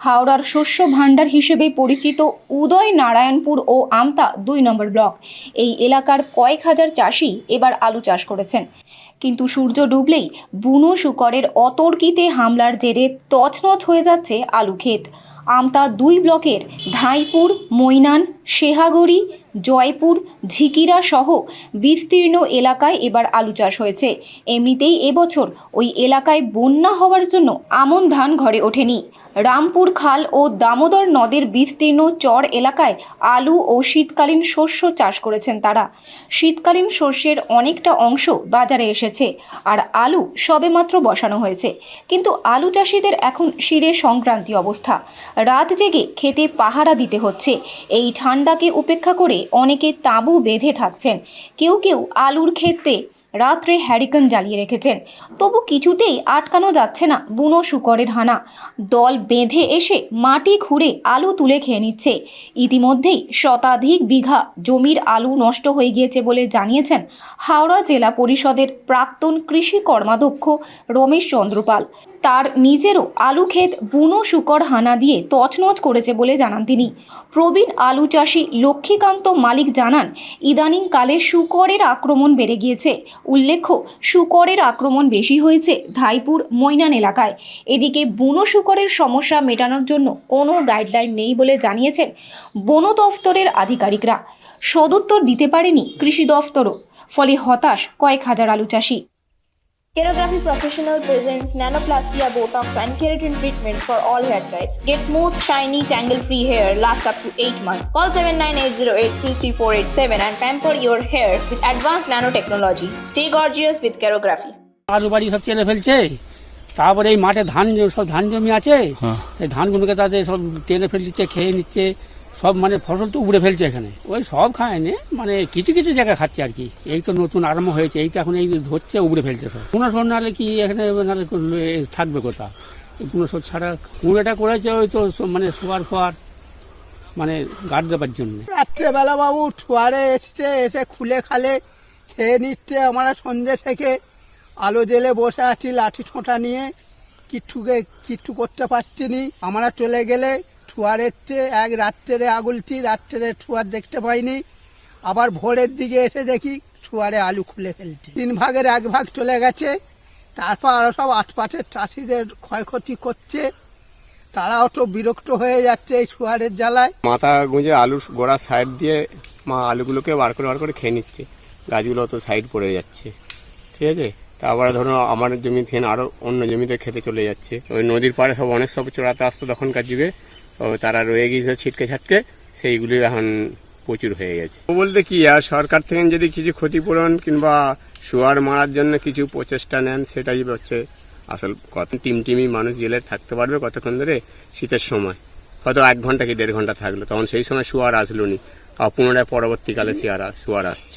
হাওড়ার শস্য ভাণ্ডার হিসেবে পরিচিত উদয় নারায়ণপুর ও আমতা দুই নম্বর ব্লক। এই এলাকার কয়েক হাজার চাষি এবার আলু চাষ করেছেন। কিন্তু সূর্য ডুবলেই বুনো শুকরের অতর্কিতে হামলার জেরে তছনছ হয়ে যাচ্ছে আলু ক্ষেত। আমতা দুই ব্লকের ধাইপুর, মৈনান, শেহাগড়ি, জয়পুর, ঝিকিরা সহ বিস্তীর্ণ এলাকায় এবার আলু চাষ হয়েছে। এমনিতেই এবছর ওই এলাকায় বন্যা হওয়ার জন্য আমন ধান ঘরে ওঠেনি। রামপুর খাল ও দামোদর নদের বিস্তীর্ণ চর এলাকায় আলু ও শীতকালীন শস্য চাষ করেছেন তারা। শীতকালীন শস্যের অনেকটা অংশ বাজারে এসেছে আর আলু সবেমাত্র বসানো হয়েছে। কিন্তু আলু চাষিদের এখন শিরে সংক্রান্তি অবস্থা। রাত জেগে খেতে পাহারা দিতে হচ্ছে। এই ঠান্ডাকে উপেক্ষা করে অনেকে তাঁবু বেঁধে থাকছেন। কেউ কেউ আলুর ক্ষেত্রে রাত্রে হ্যারিকেন জ্বালিয়ে রেখেছেন। তবু কিছুতেই আটকানো যাচ্ছে না বুনো শুকরের হানা। দল বেঁধে এসে মাটি খুঁড়ে আলু তুলে খেয়ে নিচ্ছে। ইতিমধ্যেই শতাধিক বিঘা জমির আলু নষ্ট হয়ে গিয়েছে বলে জানিয়েছেন হাওড়া জেলা পরিষদের প্রাক্তন কৃষি কর্মাধ্যক্ষ রমেশ চন্দ্রপাল। তার নিজেরও আলু ক্ষেত বুনো শুকর হানা দিয়ে তছনছ করেছে বলে জানান তিনি। প্রবীণ আলু চাষি লক্ষ্মীকান্ত মালিক জানান ইদানিং কালে শুকরের আক্রমণ বেড়ে গিয়েছে। উল্লেখ্য, শুকরের আক্রমণ বেশি হয়েছে ধাইপুর মৈনান এলাকায়। এদিকে বুনো শুকরের সমস্যা মেটানোর জন্য কোনো গাইডলাইন নেই বলে জানিয়েছেন বন দফতরের আধিকারিকরা। সদুত্তর দিতে পারেনি কৃষি দফতরও, ফলে হতাশ কয়েক হাজার আলু চাষি। Kerography Professional presents Nanoplastia Botox and Keratin treatments for all hair types. Get smooth, shiny, tangle-free hair last up to 8 months. Call 7980833487 and pamper your hair with advanced nanotechnology. Stay gorgeous with Kerography. বাড়ি সব চেলে ফেলছে তারপরে এই মাঠে ধান সব ধান জমি আছে সেই ধানগুলোকে তাদের সব টেনে ফেল দিচ্ছে খেয়ে নিচ্ছে সব মানে ফসল তো উপড়ে ফেলছে এখানে। ওই সব খায়নি মানে কিছু কিছু জায়গায় খাচ্ছে আর কি। এই তো নতুন আরম্ভ হয়েছে এইটা এখন এই ধরছে উপড়ে ফেলছে সব। কোনো সর নাহলে কি এখানে নাহলে থাকবে কোথা কোনো সর ছাড়া কুড়েটা করেছে ওই তো মানে শোয়ার ফোয়ার মানে গার্ড দেবার জন্য। রাত্রেবেলা বাবু ছোয়ারে এসছে, এসে খুলে খালে, খেয়ে নিচ্ছে আমরা সন্ধ্যে থেকে। আলো জেলে বসে আছি, লাঠি ঠোঁটা নিয়ে। কিচ্ছুকে, কিচ্ছু করতে পারছি নি। আমরা চলে গেলে ঠুয়ারের চেয়ে এক রাত্রে আগুলছি রাত্রে ঠুয়ার দেখতে পাইনি। আবার ভোরের দিকে এসে দেখি ঠুয়ারে আলু খুলে ফেলছে। তিন ভাগের এক ভাগ চলে গেছে। তারপর আরও সব আটপাটের চাষিদের ক্ষয়ক্ষতি করছে। তারাও তো বিরক্ত হয়ে যাচ্ছে এই ঠুয়ারের জ্বালায়। মাথা গুঁজে আলুর গোড়ার সাইড দিয়ে মা আলুগুলোকে বার করে বার করে খেয়ে নিচ্ছে। গাছগুলো তো সাইড পড়ে যাচ্ছে। ঠিক আছে? তারপরে ধরো আমার জমি থেকে আরও অন্য জমিতে খেতে চলে যাচ্ছে। ওই নদীর পাড়ে সব অনেক সব চড়াতে আসতো তখনকার যুগে। তারা রয়ে গিয়েছে ছিটকে ছাটকে, সেইগুলি এখন প্রচুর হয়ে গেছে। বলতে কি, আর সরকার থেকে যদি কিছু ক্ষতিপূরণ কিংবা শুয়ার মারার জন্য কিছু প্রচেষ্টা নেন, সেটাই হচ্ছে আসল কত টিম টিমই মানুষ জেলে থাকতে পারবে কতক্ষণ ধরে? শীতের সময়। হয়তো এক ঘণ্টা কি দেড় ঘণ্টা থাকল। তখন সেই সময় শুয়ার আসলো নি। আর পুনরায় পরবর্তীকালে আস- শুয়ার আসছে।